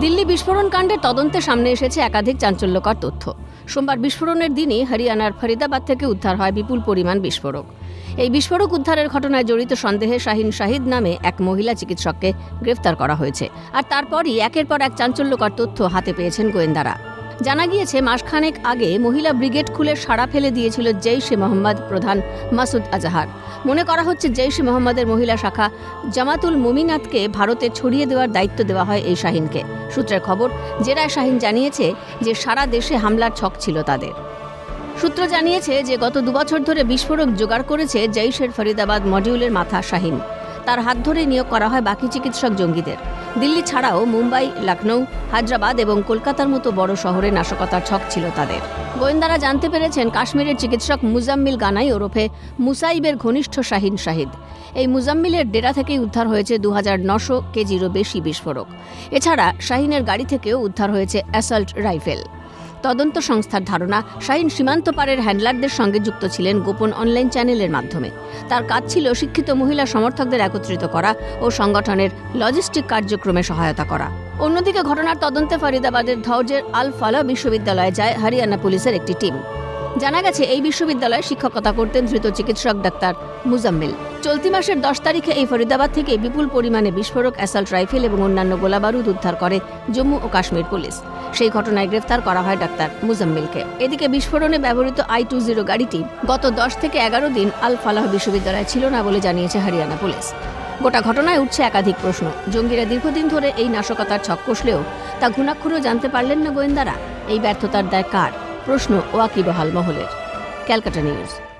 দিল্লি বিস্ফোরণ কাণ্ডের তদন্তে সামনে এসেছে একাধিক চাঞ্চল্যকর তথ্য। সোমবার বিস্ফোরণের দিনই হরিয়ানার ফরিদাবাদ থেকে উদ্ধার হয় বিপুল পরিমাণ বিস্ফোরক। এই বিস্ফোরক উদ্ধারের ঘটনায় জড়িত সন্দেহে শাহিন শাহিদ নামে এক মহিলা চিকিৎসককে গ্রেফতার করা হয়েছে। আর তারপরই একের পর এক চাঞ্চল্যকর তথ্য হাতে পেয়েছেন গোয়েন্দারা। জানা গিয়েছে, মাসখানেক আগে মহিলা ব্রিগেড খুলে সাড়া ফেলে দিয়েছিল জৈশে মোহাম্মদ প্রধান মাসুদ আজাহার। মনে করা হচ্ছে জৈশে মোহাম্মদের মহিলা শাখা জামাতুল মুমিনাতকে ভারতে ছড়িয়ে দেওয়ার দায়িত্ব দেওয়া হয় এই শাহিনকে। সূত্রের খবর, জেরায় শাহিন জানিয়েছে যে সারা দেশে হামলার ছক ছিল তাদের। সূত্র জানিয়েছে যে গত দুবছর ধরে বিস্ফোরক জোগাড় করেছে জৈশের ফরিদাবাদ মডিউলের মাথা শাহিন। তার হাত ধরে নিয়োগ করা হয় বাকি চিকিৎসক জঙ্গিদের। দিল্লি ছাড়াও মুম্বাই লখনৌ হায়দ্রাবাদ এবং কলকাতার মতো বড় শহরে নাশকতার ছক ছিল তাদের। গোয়েন্দারা জানতে পেরেছেন কাশ্মীরের চিকিৎসক মুজাম্মিল গানাই ওরফে মুসাইবের ঘনিষ্ঠ শাহিন শাহিদ। এই মুজাম্মিলের ডেরা থেকেই উদ্ধার হয়েছে দু হাজার নশো কেজিরও বেশি বিস্ফোরক। এছাড়া শাহিনের গাড়ি থেকেও উদ্ধার হয়েছে অ্যাসল্ট রাইফেল। তদন্ত সংস্থার ধারণা, শাহিন সীমান্ত পারের হ্যান্ডলারদের সঙ্গে যুক্ত ছিলেন গোপন অনলাইন চ্যানেলের মাধ্যমে। তার কাজ ছিল শিক্ষিত মহিলা সমর্থকদের একত্রিত করা ও সংগঠনের লজিস্টিক কার্যক্রমে সহায়তা করা। অন্যদিকে ঘটনার তদন্তে ফরিদাবাদের ধৌজের আল ফালা বিশ্ববিদ্যালয়ে যায় হরিয়ানা পুলিশের একটি টিম। জানা গেছে, এই বিশ্ববিদ্যালয়ে শিক্ষকতা করতেন ধৃত চিকিৎসক ডাক্তার মুজাম্মিল। চলতি মাসের দশ তারিখে এই ফরিদাবাদ থেকে বিপুল পরিমাণে বিস্ফোরক, অ্যাসাল্ট রাইফেল এবং অন্যান্য গোলাবারুদ উদ্ধার করে জম্মু ও কাশ্মীর পুলিশ। সেই ঘটনায় গ্রেফতার করা হয় ডাক্তার মুজাম্মিলকে। এদিকে বিস্ফোরণে ব্যবহৃত আই টু জিরো গাড়িটি গত দশ থেকে এগারো দিন আল ফালাহ বিশ্ববিদ্যালয়ে ছিল না বলে জানিয়েছে হরিয়ানা পুলিশ। গোটা ঘটনায় উঠছে একাধিক প্রশ্ন। জঙ্গিরা দীর্ঘদিন ধরে এই নাশকতার ছক কষলেও তা ঘুণাক্ষরেও জানতে পারলেন না গোয়েন্দারা। এই ব্যর্থতার দায় কার? প্রশ্ন ওয়াকিবহাল মহলের। Calcutta news.